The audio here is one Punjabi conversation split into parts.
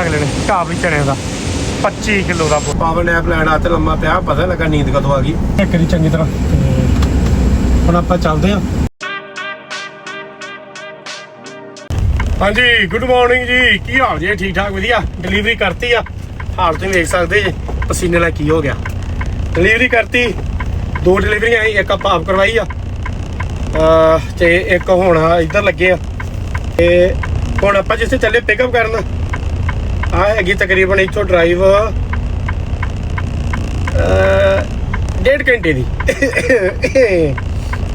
ਅਗਲੇ ਲੈਣੇ ਕਾਬਲੀ ਚਣਿਆਂ ਦਾ। 25 ਕਿਲੋ ਦਾ ਪਾਵਰ ਨੈਪ ਲੈਣ ਆ ਤੇ ਲੰਮਾ ਪਿਆ ਪਤਾ ਲੱਗਾ ਨੀਂਦ ਕਦੋਂ ਆ ਗਈ। ਇੱਕ ਦੀ ਚੰਗੀ ਤਰ੍ਹਾਂ ਹੁਣ ਆਪਾਂ ਚੱਲਦੇ ਆ ਹਾਂਜੀ ਗੁੱਡ ਮਾਰਨਿੰਗ ਜੀ। ਕੀ ਹਾਲ ਜੀ? ਠੀਕ ਠਾਕ ਵਧੀਆ। ਡਿਲੀਵਰੀ ਕਰਤੀ ਆ। ਹਾਲ ਤੁਸੀਂ ਵੇਖ ਸਕਦੇ ਜੀ ਪਸੀਨੇ ਨਾਲ ਕੀ ਹੋ ਗਿਆ। ਡਿਲੀਵਰੀ ਕਰਤੀ। ਦੋ ਡਿਲੀਵਰੀਆਂ ਆਈ ਇੱਕ ਆਪਾਂ ਆਪ ਕਰਵਾਈ ਆ। ਤੇ ਇੱਕ ਹੁਣ ਇੱਧਰ ਲੱਗੇ ਆ। ਤੇ ਹੁਣ ਆਪਾਂ ਜਿੱਥੇ ਚੱਲੇ ਪਿਕਅਪ ਕਰਨ। ਆ ਹੈਗੀ ਤਕਰੀਬਨ ਇੱਥੋਂ ਡਰਾਈਵ ਡੇਢ ਘੰਟੇ ਦੀ।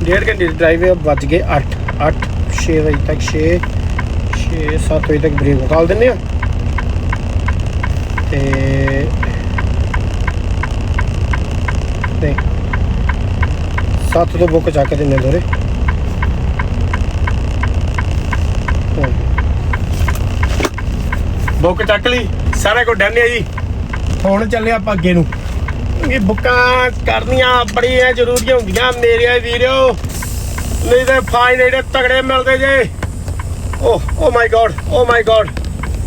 ਡੇਢ ਘੰਟੇ ਦੀ ਡਰਾਈਵ ਵੱਜ ਗਏ 8 8 6 ਵਜੇ ਤੱਕ 6 6 7 ਵਜੇ ਤੱਕ ਬ੍ਰੇਕ ਉਤਾਲ ਦਿੰਨੇ ਆ। ਤੇ ਤੇ 7 ਤੋਂ ਬੁੱਕ ਚੱਕ ਦਿੰਨੇ ਦੋਰੇ ਬੁੱਕ ਚੱਕ ਲਈ, ਸਾਰਾ ਕੁਝ ਡਨ ਹੈ ਜੀ। ਹੁਣ ਚੱਲੇ ਆਪਾਂ ਅੱਗੇ ਨੂੰ। ਇਹ ਬੁੱਕਾਂ ਕਰਨੀਆਂ ਬੜੀਆਂ ਜ਼ਰੂਰੀਆਂ ਹੁੰਦੀਆਂ ਮੇਰੇ ਵੀਰੋ। ਨਹੀਂ ਤੇ ਫਾਈਨ ਜਿਹੜੇ ਤਗੜੇ ਮਿਲਦੇ ਜੇ। Oh oh my god oh my god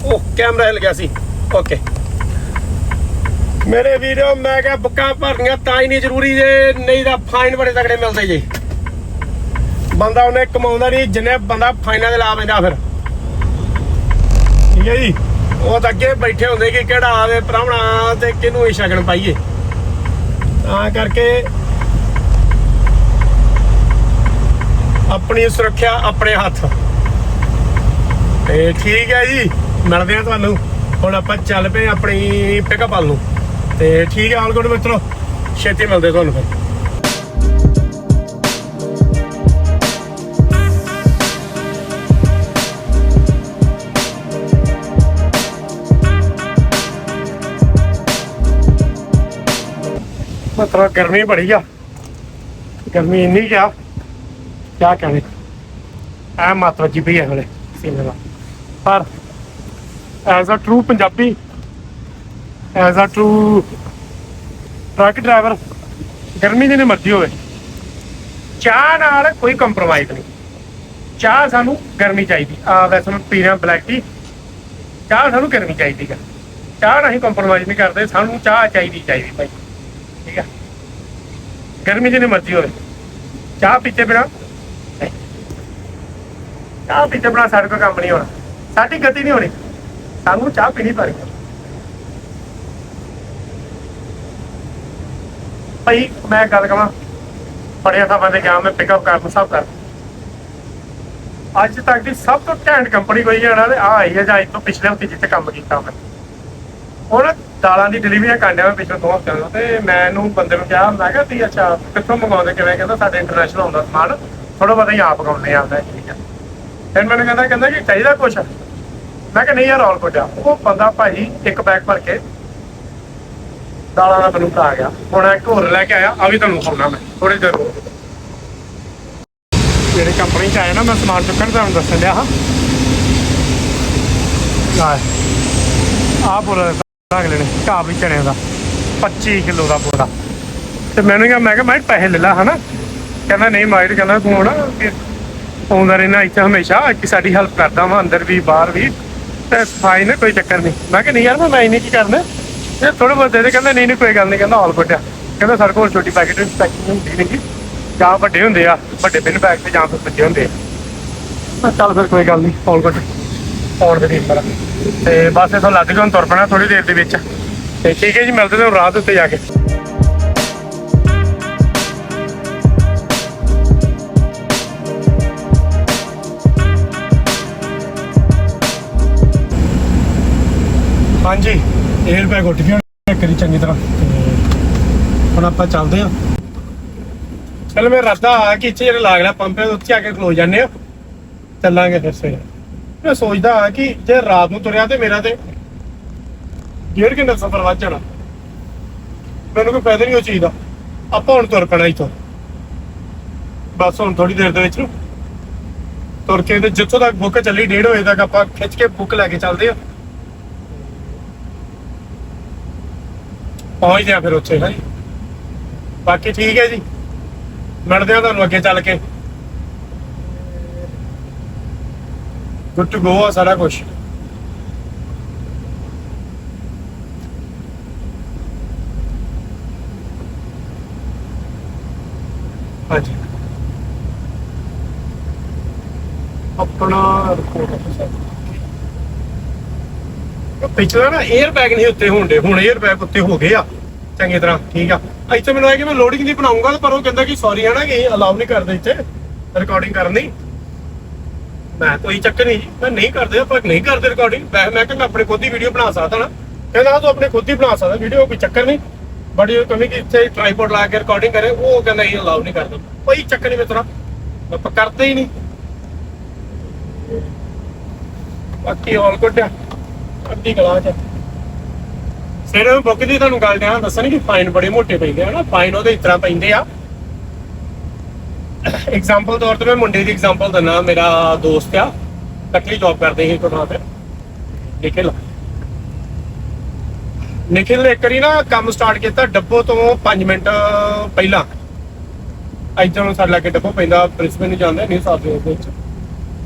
O camera ਹਿਲ ਗਿਆ ਸੀ। ਓਕੇ ਮੇਰੇ ਵੀਰੋ, ਮੈਂ ਕਿਹਾ ਬੁੱਕਾਂ ਭਰਨੀਆਂ ਤਾਂ ਹੀ ਨਹੀਂ ਜ਼ਰੂਰੀ ਜੇ, ਨਹੀਂ ਤਾਂ ਫਾਈਨ ਬੜੇ ਤਗੜੇ ਮਿਲਦੇ ਜੇ। ਬੰਦਾ ਉਹਨੇ ਕਮਾਉਂਦਾ ਨਹੀਂ, ਜਿੰਨੇ ਬੰਦਾ ਫਾਈਨਾਂ ਦੇ ਲਾ ਪੈਂਦਾ ਫਿਰ। ਠੀਕ ਹੈ ਜੀ? ਉਹ ਤਾਂ ਅੱਗੇ ਬੈਠੇ ਹੁੰਦੇ ਕਿ ਕਿਹੜਾ ਆਵੇ, ਪ੍ਰਾਹੁਣਾ ਤੇ ਕਿਹਨੂੰ ਹੀ ਸ਼ਗਨ ਪਾਈਏ? ਤਾਂ ਕਰਕੇ ਆਪਣੀ ਸੁਰੱਖਿਆ ਆਪਣੇ ਹੱਥ। ਤੇ ਠੀਕ ਹੈ ਜੀ, ਮਿਲਦੇ ਆ ਤੁਹਾਨੂੰ। ਹੁਣ ਆਪਾਂ ਚੱਲ ਪਏ ਆਪਣੀ ਪਿਕਅਪ ਵੱਲ ਨੂੰ। ਤੇ ਠੀਕ ਹੈ ਆਲ ਗੁੱਡ ਮਿੱਤਰੋ। ਛੇਤੀ ਮਿਲਦੇ ਤੁਹਾਨੂੰ ਫਿਰ। ਮਤਲਬ ਗਰਮੀ ਬੜੀ ਆ। ਗਰਮੀ ਇੰਨੀ ਕਿਆ ਕਿਆ ਕਰੇ? ਐ ਮਤ ਵੱਜੀ ਪਈ ਹੈ ਹਲੇ ਸੀਨੇ ਦਾ। ਪਰ as a true Punjabi as a true truck driver ਗਰਮੀ ਜਿਹਨੇ ਮਰਜ਼ੀ ਹੋਵੇ, ਚਾਹ ਨਾਲ ਕੋਈ ਕੰਪਰੋਮਾਈਜ਼ ਨਹੀਂ। ਚਾਹ ਸਾਨੂੰ ਗਰਮੀ ਚਾਹੀਦੀ। ਆ ਵੈਸੇ ਮੈਂ ਪੀ ਰਿਹਾ ਬਲੈਕ ਟੀ ਚਾਹ ਸਾਨੂੰ ਗਰਮੀ ਚਾਹੀਦੀ ਆ। ਚਾਹ ਨਾਲ ਅਸੀਂ ਕੰਪਰੋਮਾਈਜ਼ ਨਹੀਂ ਕਰਦੇ। ਸਾਨੂੰ ਚਾਹ ਚਾਹੀਦੀ ਚਾਹੀਦੀ ਭਾਈ। ਠੀਕ ਆ? ਗਰਮੀ ਜਿਹਨੇ ਮਰਜ਼ੀ ਹੋਵੇ। ਚਾਹ ਪੀਤੇ ਬਿਨਾ ਚਾਹ ਪੀਤੇ ਬਿਨਾ ਸਾਡੇ ਕੋਲ ਕੰਮ ਨਹੀਂ ਹੋਣਾ। ਸਾਡੀ ਗਤੀ ਨਹੀਂ ਹੋਣੀ। ਸਾਨੂੰ ਚਾਹ ਪੀਣੀ ਪੈਣੀ। ਭਾਈ, ਮੈਂ ਗੱਲ ਕਰਾਂ ਬੜੇ ਥਾਵਾਂ ਤੇ ਗਿਆ ਮੈਂ ਪਿਕਅਪ ਕਰਨ, ਸਭ ਕਰ ਅੱਜ ਤੱਕ ਦੀ ਸਭ ਤੋਂ ਘੈਂਟ ਕੰਪਨੀ ਕੋਈ ਜਾਣਾ ਤੇ ਆ ਆਈ ਹੈ ਜਾਂ ਇਸ ਤੋਂ ਪਿਛਲੇ ਹਫ਼ਤੇ ਜਿੱਥੇ ਕੰਮ ਕੀਤਾ ਮੈਂ। ਦਾਲਾਂ ਦੀ ਡਿਲੀਵਰੀ ਕਰਨਿਆ ਮੈਂ ਪਿਛਲੇ ਦੋ ਹਫ਼ਤਿਆਂ ਤੋਂ। ਤੇ ਮੈਨੂੰ ਬੰਦੇ ਨੂੰ ਕਿਹਾ, ਮੈਂ ਕਿਹਾ, ਤੁਸੀਂ ਅੱਛਾ, ਕਿੱਥੋਂ ਮੰਗਵਾਉਂਦੇ? ਕਿਵੇਂ? ਕਹਿੰਦਾ, ਸਾਡੇ ਇੰਟਰਨੈਸ਼ਨਲ ਆਉਂਦਾ ਸਮਾਨ। ਥੋੜਾ ਬਹੁਤਾ ਹੀ ਆਪ ਪਕਾਉਂਦੇ ਆਉਂਦਾ ਠੀਕ ਹੈ ਫਿਰ ਮੈਨੂੰ ਕਹਿੰਦਾ ਕਹਿੰਦਾ ਕਿ ਚਾਹੀਦਾ ਕੁਛ? ਮੈਂ ਕਿਹਾ, ਨਹੀਂ ਯਾਰ ਆਲ ਗੁੱਡ ਆ। ਉਹ ਬੰਦਾ ਭਾਈ ਇੱਕ ਬੈਗ ਭਰ ਕੇ ਦਾਲਾਂ ਦਾ ਮੈਨੂੰ ਆ ਗਿਆ। ਹੁਣ ਇੱਕ ਹੋਰ ਲੈ ਕੇ ਆਇਆ ਆ ਵੀ ਤੁਹਾਨੂੰ ਖਾਉਣਾ ਮੈਂ ਥੋੜੀ ਦੇਰ ਨੂੰ ਜਿਹੜੀ ਕੰਪਨੀ ਚ ਆਇਆ ਨਾ, ਮੈਂ ਸਮਾਨ ਚੁੱਕਣ ਤੁਹਾਨੂੰ ਦੱਸਣ ਲਿਆ ਹਾਂ। ਆ ਆ ਬੋਲਾ ਅਗਲੇ ਨੇ ਕਾਬਲੀ ਚਣਿਆਂ ਦਾ 25 ਕਿਲੋ ਦਾ ਬੋਲਾ ਤੇ ਮੈਨੂੰ ਕਿਹਾ, ਮੈਂ ਕਿਹਾ, ਮੈਂ ਪੈਸੇ ਲੈ ਲਾ, ਹਨਾ? ਕਹਿੰਦਾ, ਨਹੀਂ ਮਾਈਟ ਕਹਿੰਦਾ, ਤੂੰ ਨਾ ਆਉਂਦਾ ਰਹਿਣਾ ਇੱਥੇ ਹਮੇਸ਼ਾ, ਕਿ ਸਾਡੀ ਹੈਲਪ ਕਰਦਾ ਵਾਂ, ਅੰਦਰ ਵੀ, ਬਾਹਰ ਵੀ। ਤੇ ਫਾਈਨ ਕੋਈ ਚੱਕਰ ਨਹੀਂ। ਮੈਂ ਕਿਹਾ, ਨਹੀਂ ਯਾਰ, ਮੈਂ ਨਹੀਂ ਕੀ ਕਰਨਾ? ਇਹ ਥੋੜਾ ਬਹੁਤ ਦੇ ਦੇ ਕਹਿੰਦਾ, ਨਹੀਂ ਨਹੀਂ, ਕੋਈ ਗੱਲ ਨਹੀਂ, ਕਹਿੰਦਾ ਆਲ ਵੱਡਾ ਕਹਿੰਦਾ, ਸਾਡੇ ਕੋਲ ਛੋਟੀ ਪੈਕੇਟ ਪੈਕਿੰਗ ਹੁੰਦੀ ਨਹੀਂ ਜਾਂ ਵੱਡੇ ਹੁੰਦੇ ਆ, ਵੱਡੇ ਬਿਨ ਬੈਗ ਤੇ ਜਾਂ ਫਿਰ ਵੱਡੇ ਹੁੰਦੇ ਆ। ਚੱਲ ਫਿਰ ਕੋਈ ਗੱਲ ਨਹੀਂ ਆਲ ਗੁੱਡ ਆਉਣ ਦੇ ਦੀਪ ਤੇ ਬਸ ਇਥੋਂ ਲੱਗ ਜਾਣ ਤੁਰ ਪੈਣਾ ਥੋੜੀ ਦੇਰ ਦੇ ਵਿੱਚ। ਤੇ ਠੀਕ ਹੈ ਜੀ, ਮਿਲਦੇ ਤੁਹਾਨੂੰ ਰਾਤ ਉੱਤੇ ਜਾ ਕੇ। ਹਾਂਜੀ 에ਅਰ ਬੈਗ ਉੱਠ ਗਿਆ ਕਰੀ ਚੰਗੀ ਤਰ੍ਹਾਂ। ਹੁਣ ਆਪਾਂ ਚੱਲਦੇ ਆ ਚਲ ਮੈਂ ਰਾਤਾ ਆ ਕਿ ਇੱਥੇ ਜਿਹੜਾ ਲਾਗ ਰਿਹਾ, ਪੰਪ ਉੱਥੇ ਆ ਕੇ ਖਲੋ ਜਾਂਦੇ ਆ ਚੱਲਾਂਗੇ ਫਿਰ ਸਵੇਰੇ। ਮੈਂ ਸੋਚਦਾ ਹਾਂ ਕਿ ਜੇ ਰਾਤ ਨੂੰ ਤੁਰਿਆ ਤੇ ਮੇਰਾ ਤੇ ਡੇਢ ਘੰਟੇ ਸਫ਼ਰ ਵੱਧ ਜਾਣਾ। ਮੈਨੂੰ ਕੋਈ ਫਾਇਦਾ ਨਹੀਂ ਉਹ ਚੀਜ਼ ਦਾ। ਆਪਾਂ ਹੁਣ ਤੁਰ ਪੈਣਾ ਇੱਥੋਂ। ਬਸ ਹੁਣ ਥੋੜੀ ਦੇਰ ਦੇ ਵਿੱਚ ਨੂੰ। ਤੁਰ ਕੇ ਤੇ ਜਿੱਥੋਂ ਤੱਕ ਬੁੱਕ ਚੱਲੀ, ਡੇਢ ਵਜੇ ਤੱਕ ਆਪਾਂ ਖਿੱਚ ਕੇ ਬੁੱਕ ਲੈ ਕੇ ਚੱਲਦੇ ਆ ਪਹੁੰਚਦੇ ਆ ਫਿਰ ਉੱਥੇ, ਹੈ। ਬਾਕੀ ਠੀਕ ਹੈ ਜੀ। ਮਿਲਦੇ ਆ ਤੁਹਾਨੂੰ ਅੱਗੇ ਚੱਲ ਕੇ। ਗੁੱਡ ਟੂ ਗੋ ਆ ਸਾਰਾ ਕੁਝ ਆਪਣਾ ਰਿਪੋਰਟ ਪਿਛਲਾ ਨਾ 에ਅਰ ਬੈਗ ਨਹੀਂ ਉੱਤੇ ਹੁੰਦੇ ਹੁਣ 에ਅਰ ਬੈਗ ਉੱਤੇ ਹੋ ਗਏ ਆ। ਚੰਗੀ ਤਰ੍ਹਾਂ, ਠੀਕ ਆ। ਇੱਥੇ ਮੈਨੂੰ ਆਇਆ ਕਿ ਮੈਂ ਲੋਡਿੰਗ ਨਹੀਂ ਬਣਾਉਂਗਾ, ਪਰ ਉਹ ਕਹਿੰਦਾ ਕਿ ਸੌਰੀ ਹੈ ਨਾ, ਕਿ ਅਲਾਉ ਨਹੀਂ ਕਰਦੇ ਇੱਥੇ। ਰਿਕਾਰਡਿੰਗ ਕਰਨੀ। ਮੈਂ ਕੋਈ ਚੱਕਰ ਨਹੀਂ ਜੀ, ਮੈਂ ਨਹੀਂ ਕਰਦੇ ਆਪਾਂ ਨਹੀਂ ਕਰਦੇ ਰਿਕਾਰਡਿੰਗ ਮੈਂ ਮੈਂ ਕਹਿੰਦਾ ਆਪਣੇ ਖੁਦ ਦੀ ਵੀਡੀਓ ਬਣਾ ਸਕਦਾ ਨਾ। ਕਹਿੰਦਾ ਤੂੰ ਆਪਣੇ ਖੁਦ ਦੀ ਬਣਾ ਸਕਦਾ ਵੀਡੀਓ ਕੋਈ ਚੱਕਰ ਨਹੀਂ। ਬੜੀ ਕਮੀ ਕਿ ਇੱਥੇ ਟ੍ਰਾਈਪੋਡ ਲਾ ਕੇ ਰਿਕਾਰਡਿੰਗ ਕਰੇ। ਉਹ ਕਹਿੰਦਾ ਇਹ ਅਲਾਉ ਨਹੀਂ ਕਰਦੇ। ਕੋਈ ਚੱਕਰ ਨਹੀਂ ਮਿੱਤਰਾ ਆਪਾਂ ਕਰਦੇ ਹੀ ਨਹੀਂ। ਬਾਕੀ ਆਲ ਗੁੱਡ ਅੱਧੀ ਕਲਾ ਚ। ਸਿਰ ਬੁੱਕ ਦੀ ਤੁਹਾਨੂੰ ਗੱਲ ਦਿਆਂ ਦੱਸਣ ਕਿ ਫਾਈਨ ਬੜੇ ਮੋਟੇ ਪੈਂਦੇ ਆ ਨਾ। ਫਾਈਨ ਉਹਦੇ ਇਸ ਤਰ੍ਹਾਂ ਪੈਂਦੇ ਆ। ਐਗਜ਼ਾਮਪਲ ਤੌਰ ਤੇ ਮੈਂ ਮੁੰਡੇ ਦੀ ਐਗਜ਼ਾਮਪਲ ਦਿੰਦਾ, ਮੇਰਾ ਦੋਸਤ ਆ, ਇਕੱਠੀ ਜੌਬ ਕਰਦੇ ਸੀ ਕੋਟਾ ਤੇ। ਨਿਖਿਲ ਨਿਖਿਲ ਨੇ ਇੱਕ ਨਾ ਕੰਮ ਸਟਾਰਟ ਕੀਤਾ ਡੱਬੋ ਤੋਂ 5 ਮਿੰਟ ਪਹਿਲਾਂ। ਇੱਧਰੋਂ ਸਾਡੇ ਲਾਗੇ ਡੱਬੋ ਪੈਂਦਾ ਪ੍ਰਿੰਸੀਪਲ ਨੂੰ ਜਾਂਦੇ ਨਹੀਂ ਸਾਥ ਦੇ ਵਿੱਚ।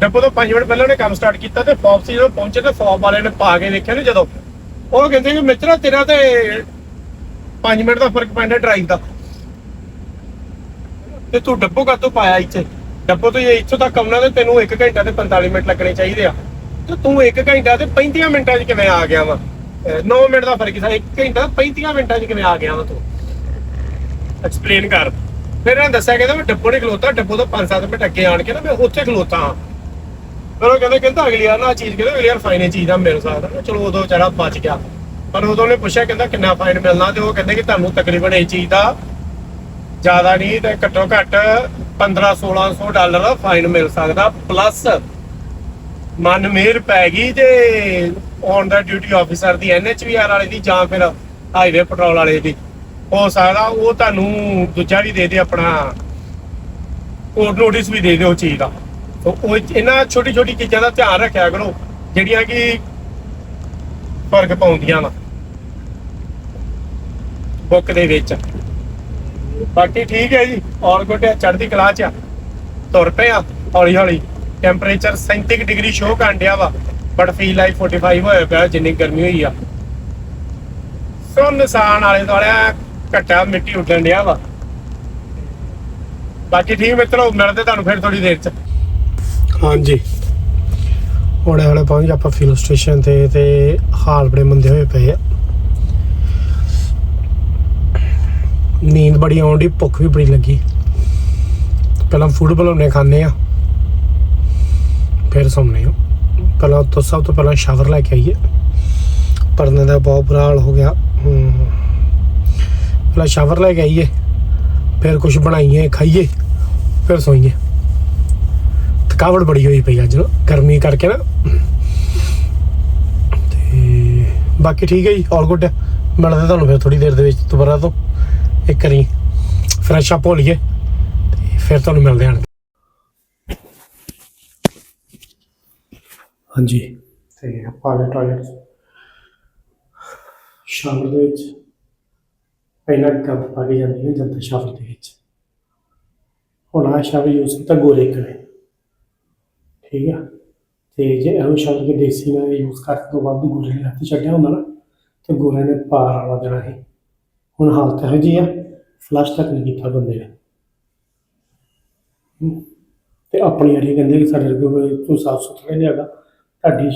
ਡੱਬੋ ਤੋਂ 5 ਮਿੰਟ ਪਹਿਲਾਂ ਉਹਨੇ ਕੰਮ ਸਟਾਰਟ ਕੀਤਾ ਤੇ ਫੋਬਸੀ ਜਦੋਂ ਪਹੁੰਚੇ ਤੇ ਫੌਬ ਵਾਲੇ ਨੇ ਪਾ ਕੇ ਦੇਖਿਆ ਨੇ ਜਦੋਂ। ਉਹ ਕਹਿੰਦੇ ਕਿ ਮਿੱਤਰਾ ਤੇਰਾ ਤੇ 5 ਮਿੰਟ ਦਾ ਫ਼ਰਕ ਪੈਂਦਾ ਡਰਾਈਵ ਦਾ। ਤੇ ਤੂੰ ਡੱਬੋ ਕਾਤੋਂ ਪਾਇਆ ਇੱਥੇ? ਡੱਬੋ ਤੋਂ ਜੇ ਇੱਥੋਂ ਤੱਕ ਆਉਣਾ ਤੇ ਤੈਨੂੰ 1 ਘੰਟਾ ਤੇ 45 ਮਿੰਟ ਲੱਗਣੇ ਚਾਹੀਦੇ ਆ। ਤੇ ਤੂੰ 1 ਘੰਟਾ ਤੇ 35 ਮਿੰਟਾਂ 'ਚ ਕਿਵੇਂ ਆ ਗਿਆ ਵਾ? 9 ਮਿੰਟ ਦਾ ਫ਼ਰਕ ਸੀ 1 ਘੰਟਾ 35 ਮਿੰਟਾਂ 'ਚ ਕਿਵੇਂ ਆ ਗਿਆ ਵਾ ਤੂੰ? ਐਕਸਪਲੇਨ ਕਰ। ਫਿਰ ਇਹਨਾਂ ਦੱਸਿਆ ਕਹਿੰਦਾ ਮੈਂ ਡੱਬੋ ਨਹੀਂ ਖਲੋਤਾ ਡੱਬੋ ਤੋਂ 5-7 ਮਿੰਟ ਅੱਗੇ ਆਣ ਕੇ ਨਾ ਮੈਂ ਉੱਥੇ ਖਲੋਤਾ ਹਾਂ। ਫਿਰ ਉਹ ਕਹਿੰਦੇ ਕਹਿੰਦਾ ਅਗਲੀ ਵਾਰ ਨਾ ਚੀਜ਼ ਕਹਿੰਦਾ ਅਗਲੀ ਵਾਰ ਫਾਈਨ ਇਹ ਚੀਜ਼ ਦਾ ਮਿਲ ਸਕਦਾ ਨਾ ਚਲੋ ਉਦੋਂ ਵਿਚਾਰਾ ਬਚ ਗਿਆ। ਪਰ ਉਦੋਂ ਨੇ ਪੁੱਛਿਆ ਕਹਿੰਦਾ ਕਿੰਨਾ ਫਾਈਨ ਮਿਲਣਾ ਤੇ ਉਹ ਕਹਿੰਦੇ ਕਿ ਤੁਹਾਨੂੰ ਤਕਰੀਬਨ ਇਹ ਚੀਜ਼ ਦਾ ਜ਼ਿਆਦਾ ਨਹੀਂ ਤੇ ਘੱਟੋ ਘੱਟ 15 1600 ਡਾਲਰ ਫਾਈਨ ਮਿਲ ਸਕਦਾ ਪਲੱਸ ਮਨ ਮੇਰ ਪੈ ਗਈ ਜੇ ਔਨ ਦਾ ਡਿਊਟੀ ਆਫੀਸਰ ਦੀ ਐਨਐਚਵੀਆਰ ਵਾਲੇ ਦੀ ਜਾਂ ਫਿਰ ਹਾਈਵੇ ਪੈਟਰੋਲ ਵਾਲੇ ਦੀ। ਹੋ ਸਕਦਾ ਉਹ ਤੁਹਾਨੂੰ ਦੂਜਾ ਵੀ ਦੇ ਦੇ ਆਪਣਾ ਕੋਰਟ ਨੋਟਿਸ ਵੀ ਦੇ ਦਿਓ ਚੀਜ਼ ਦਾ। ਸੋ ਉਹ ਇਹਨਾਂ ਛੋਟੀ ਛੋਟੀ ਚੀਜ਼ਾਂ ਦਾ ਧਿਆਨ ਰੱਖਿਆ ਕਰੋ, ਜਿਹੜੀਆਂ ਕਿ ਫ਼ਰਕ ਪਾਉਂਦੀਆਂ ਵਾ ਬੁੱਕ ਦੇ ਵਿੱਚ। ਬਾਕੀ ਠੀਕ ਹੈ ਜੀ ਆਲ ਗੁੱਡ ਹੈ, ਚੜ੍ਹਦੀ ਕਲਾ ਚ ਆ। ਤੁਰ ਪਏ ਆ, ਹੌਲੀ ਹੌਲੀ। ਟੈਂਪਰੇਚਰ 37 ਡਿਗਰੀ ਸ਼ੋ ਕਾਂਡਿਆ ਵਾ ਬਟ ਫੀਲ ਲਾਈਕ 45 ਹੋਇਆ ਪਿਆ, ਜਿੰਨੀ ਗਰਮੀ ਹੋਈ ਆ। ਸੋ ਨਿਸ਼ਾਨ ਵਾਲੇ ਦੁਆਲੇ ਘਟਾ ਮਿੱਟੀ ਉੱਡਣ ਡਿਆ ਵਾ। ਬਾਕੀ ਠੀਕ ਮਿੱਤਰੋ, ਮਿਲਦੇ ਤੁਹਾਨੂੰ ਫਿਰ ਥੋੜੀ ਦੇਰ ਚ। ਹਾਂਜੀ। ਹੋੜੇ ਹੋੜੇ ਪਹੁੰਚ ਆਪਾਂ ਫਿਲ ਸਟੇਸ਼ਨ ਤੇ ਤੇ ਹਾਲ ਬੜੇ ਮੰਦੇ ਹੋਏ ਪਏ ਆ। ਨੀਂਦ ਬੜੀ ਆਉਣ ਦੀ ਭੁੱਖ ਵੀ ਬੜੀ ਲੱਗੀ। ਪਹਿਲਾਂ ਫੂਡ ਬਣਾਉਣੇ ਖਾਣੇ ਆ ਫਿਰ ਸੌਂਨੇ ਆ ਪਹਿਲਾਂ ਤੋਂ ਸਭ ਤੋਂ ਪਹਿਲਾਂ ਸ਼ਾਵਰ ਲੈ ਕੇ ਆਈਏ। ਪਰਨੇ ਦਾ ਬਹੁਤ ਬੁਰਾ ਹਾਲ ਹੋ ਗਿਆ। ਪਹਿਲਾਂ ਸ਼ਾਵਰ ਲੈ ਕੇ ਆਈਏ। ਫਿਰ ਕੁਝ ਬਣਾਈਏ, ਖਾਈਏ, ਫਿਰ ਸੋਈਏ। ਥਕਾਵਟ ਬੜੀ ਹੋਈ ਪਈ ਅੱਜ ਗਰਮੀ ਕਰਕੇ ਨਾ। ਤੇ ਬਾਕੀ ਠੀਕ ਹੈ ਜੀ ਆਲ ਗੁੱਡ ਮਿਲਦੇ ਤੁਹਾਨੂੰ ਫਿਰ ਥੋੜੀ ਦੇਰ ਦੇ ਵਿੱਚ ਦੁਬਾਰਾ ਤੋਂ। ਇੱਕ ਵਾਰੀ ਫਰੈਸ਼ ਅਪ ਹੋ ਲਈਏ ਤੇ ਫਿਰ ਤੁਹਾਨੂੰ ਮਿਲਦੇ ਹਾਂ। ਹਾਂਜੀ। ਤੇ ਆਪਾਂ ਗਏ ਟਾਇਲਟ ਸ਼ਾਵਰ ਦੇ ਵਿੱਚ ਪਹਿਲਾਂ ਕੱਪ ਪਾ ਕੇ ਜਾਂਦੀ ਹੈ ਜਦ ਤੱਕ ਸ਼ਾਵਰ ਦੇ ਵਿੱਚ। ਹੁਣ ਆ ਸ਼ਾਵਰ ਯੂਜ਼ ਕੀਤਾ ਗੋਰੇ ਕਰੇ। ਠੀਕ ਆ? ਤੇ ਜੇ ਇਹੋ ਸ਼ਬਦ ਕੇ ਦੇਸੀ ਨਾਲ ਯੂਜ਼ ਕਰਨ ਤੋਂ ਬਾਅਦ ਗੋਰੇ ਨੇ ਹੱਥ ਛੱਡਿਆ ਹੁੰਦਾ ਨਾ ਤੇ ਗੋਰੇ ਨੇ ਪਾਰ ਵਾਲਾ ਦੇਣਾ ਸੀ। ਹੁਣ ਹਾਲਤ ਇਹੋ ਜਿਹੀ ਆ। ਫਲਸ਼ ਤੱਕ ਨਹੀਂ ਕੀਤਾ ਬੰਦੇ ਨੇ। ਤੇ ਆਪਣੀ ਅੜੀ ਕਹਿੰਦੇ ਕਿ ਸਾਡੇ ਕੋਲ ਤੂੰ ਸਾਫ਼ ਸੁਥਰਾ ਨਹੀਂ ਹੈਗਾ, ਤੁਹਾਡੀ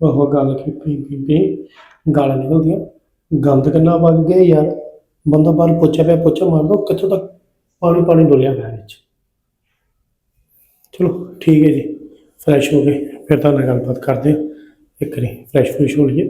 ਉਹ ਗੱਲ ਕਿ ਪੀ ਪੀ ਪੀ ਗਾਲਾਂ ਨਿਕਲਦੀਆਂ। ਗੰਦ ਕਿੰਨਾ ਵੱਗ ਗਿਆ ਯਾਰ, ਬੰਦਾ ਬਾਹਰ ਪੁੱਛਿਆ ਪਿਆ ਪੁੱਛਾ ਮਾਰਦਾ ਉਹ ਕਿੱਥੋਂ ਤੱਕ ਪਾਣੀ ਪਾਣੀ ਡੋਲਿਆ ਪਿਆ ਵਿੱਚ। ਚਲੋ ਠੀਕ ਹੈ ਜੀ ਫਰੈਸ਼ ਹੋ ਗਏ, ਫਿਰ ਤਾਂ ਨਾਲ ਗੱਲਬਾਤ ਕਰਦੇ ਹਾਂ। ਇੱਕ ਨਹੀਂ ਫਰੈਸ਼ ਫਰੈਸ਼ ਹੋ ਲਈਏ।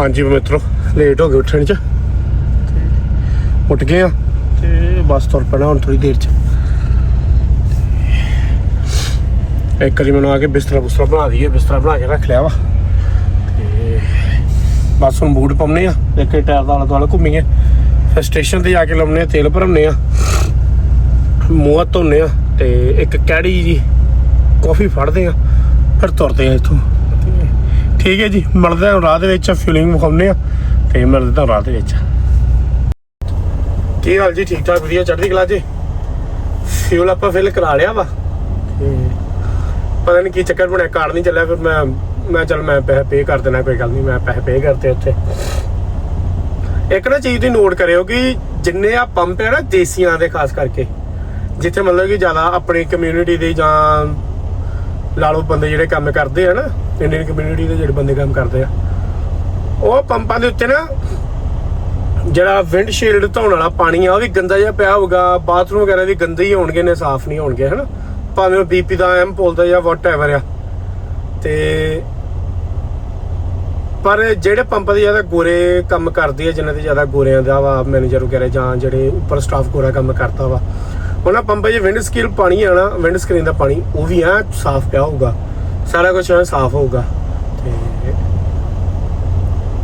ਹਾਂਜੀ ਮਿੱਤਰੋ ਲੇਟ ਹੋ ਗਏ ਉੱਠਣ ਚ। ਤੇ ਉੱਠ ਗਏ ਆ ਤੇ ਬਸ ਤੁਰ ਪੈਣਾ ਹੁਣ ਥੋੜੀ ਦੇਰ ਚ। ਇੱਕ ਵਾਰੀ ਮੈਨੂੰ ਆ ਕੇ ਬਿਸਤਰਾ ਬੁਸਤਰਾ ਬਣਾ ਦਈਏ, ਬਿਸਤਰਾ ਬਣਾ ਕੇ ਰੱਖ ਲਿਆ ਵਾ। ਤੇ ਬਸ ਹੁਣ ਬੂਟ ਪਾਉਣੇ ਆ, ਇੱਕ ਟਾਇਰ ਦਾ ਆਲਾ ਦੁਆਲਾ ਘੁੰਮੀਏ। ਫਿਰ ਸਟੇਸ਼ਨ ਤੇ ਜਾ ਕੇ ਲਾਉਣੇ ਆ, ਤੇਲ ਭਰਨੇ ਆ। ਮੂੰਹ ਧੋਨੇ ਆ ਤੇ ਇੱਕ ਕੈੜੀ ਜੀ ਕਾਫੀ ਫੜਦੇ ਆ, ਫਿਰ ਤੁਰਦੇ ਆ ਇੱਥੋਂ। ਠੀਕ ਹੈ ਜੀ, ਮਿਲਦੇ ਆ ਰਾਹ ਦੇ ਵਿੱਚ ਫਿਲਿੰਗ ਵਿਖਾਉਨੇ ਆ ਤੇ ਮਿਲਦੇ ਆ ਰਾਹ ਦੇ ਵਿੱਚ। ਕੀ ਹਾਲ ਜੀ, ਠੀਕ ਠਾਕ, ਵਧੀਆ, ਚੜ੍ਹਦੀ ਕਲਾ ਜੀ? ਫਿਊਲ ਆਪਾਂ ਫਿਲ ਕਰਾ ਲਿਆ ਵਾ। ਪਤਾ ਨਹੀਂ ਕੀ ਚੱਕਰ ਬਣਿਆ ਕਾਰਡ ਨਹੀਂ ਚੱਲਿਆ, ਫਿਰ ਮੈਂ ਮੈਂ ਚੱਲ ਮੈਂ ਪੈਸੇ ਪੇ ਕਰ ਦੇਣਾ, ਕੋਈ ਗੱਲ ਨਹੀਂ ਮੈਂ ਪੈਸੇ ਪੇ ਕਰਤੇ ਉੱਥੇ। ਇੱਕ ਨਾ ਚੀਜ਼ ਦੀ ਨੋਟ ਕਰਿਓ ਕਿ ਜਿੰਨੇ ਆ ਪੰਪ ਹੈ ਨਾ, ਦੇਸੀਆਂ ਦੇ, ਖਾਸ ਕਰਕੇ, ਜਿੱਥੇ ਮਤਲਬ ਕਿ ਜ਼ਿਆਦਾ ਆਪਣੀ ਕਮਿਊਨਿਟੀ ਦੇ ਜਾਂ ਲਾ ਲਓ ਬੰਦੇ ਜਿਹੜੇ ਕੰਮ ਕਰਦੇ ਆ ਨਾ ਇੰਡੀਅਨ ਕਮਿਊਨਿਟੀ ਦੇ ਜਿਹੜੇ ਬੰਦੇ ਕੰਮ ਕਰਦੇ ਆ, ਉਹ ਪੰਪਾਂ ਦੇ ਉੱਤੇ ਨਾ ਜਿਹੜਾ ਵਿੰਡਸ਼ੀਲਡ ਧੋਣ ਵਾਲਾ ਪਾਣੀ ਆ, ਉਹ ਵੀ ਗੰਦਾ ਜਿਹਾ ਪਿਆ ਹੋਊਗਾ ਬਾਥਰੂਮ ਵਗੈਰਾ ਵੀ ਗੰਦੇ ਹੀ ਹੋਣਗੇ ਨੇ, ਸਾਫ਼ ਨਹੀਂ ਹੋਣਗੇ, ਹਨਾ? ਭਾਵੇਂ ਉਹ ਬੀਪੀ ਦਾ ਐਮ ਪੋਲਦਾ ਜਾਂ ਵਾਟਐਵਰ ਆ। ਤੇ ਪਰ ਜਿਹੜੇ ਪੰਪ ਦੇ ਜ਼ਿਆਦਾ ਗੋਰੇ ਕੰਮ ਕਰਦੇ ਆ, ਜਿਨ੍ਹਾਂ ਦੇ ਜ਼ਿਆਦਾ ਗੋਰਿਆਂ ਦਾ ਵਾ ਮੈਨੇਜਰ ਵਗੈਰਾ ਜਾਂ ਜਿਹੜੇ ਉੱਪਰ ਸਟਾਫ ਗੋਰਾ ਕੰਮ ਕਰਦਾ ਵਾ ਉਹਨਾਂ ਪੰਪਾਂ 'ਚ ਵਿੰਡ ਸਕੀਲ ਪਾਣੀ ਆਣਾ ਵਿੰਡ ਸਕਰੀਨ ਦਾ ਪਾਣੀ, ਉਹ ਵੀ ਆ ਸਾਫ਼ ਪਿਆ ਹੋਊਗਾ। ਸਾਰਾ ਕੁਝ ਐਂ ਸਾਫ਼ ਹੋਊਗਾ। ਤੇ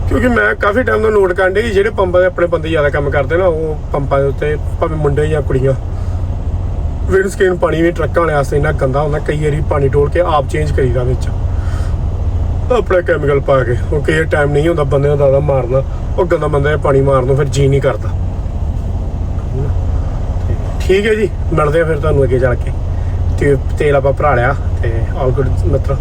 ਕਿਉਂਕਿ ਮੈਂ ਕਾਫੀ ਟਾਈਮ ਤੋਂ ਨੋਟ ਕਰਨ ਕਿ ਜਿਹੜੇ ਪੰਪਾਂ ਦੇ ਆਪਣੇ ਬੰਦੇ ਜ਼ਿਆਦਾ ਕੰਮ ਕਰਦੇ ਨਾ, ਉਹ ਪੰਪਾਂ ਦੇ ਉੱਤੇ, ਭਾਵੇਂ ਮੁੰਡੇ ਜਾਂ ਕੁੜੀਆਂ ਵਿੰਡ ਸਕਰੀਨ ਪਾਣੀ ਵੀ ਟਰੱਕਾਂ ਵਾਲੇ ਵਾਸਤੇ ਇੰਨਾ ਗੰਦਾ ਹੁੰਦਾ, ਕਈ ਵਾਰੀ ਪਾਣੀ ਡੋਲ ਕੇ ਆਪ ਚੇਂਜ ਕਰੀਦਾ ਵਿੱਚ। ਆਪਣਾ ਕੈਮੀਕਲ ਪਾ ਕੇ, ਉਹ ਕਈ ਟਾਈਮ ਨਹੀਂ ਹੁੰਦਾ ਬੰਦੇ ਦਾ ਦਾਦਾ ਮਾਰਨਾ, ਉਹ ਗੰਦਾ ਬੰਦਾ ਇਹ ਪਾਣੀ ਮਾਰਨ ਨੂੰ ਫਿਰ ਜੀ ਨਹੀਂ ਕਰਦਾ। ਠੀਕ ਹੈ ਜੀ, ਮਿਲਦੇ ਆ ਫਿਰ ਤੁਹਾਨੂੰ ਅੱਗੇ ਚੱਲ ਕੇ। ਤੇ ਤੇਲ ਆਪਾਂ ਭਰਾ ਲਿਆ ਤੇ ਆਲ ਗੁੱਡ ਮਿੱਤਰ।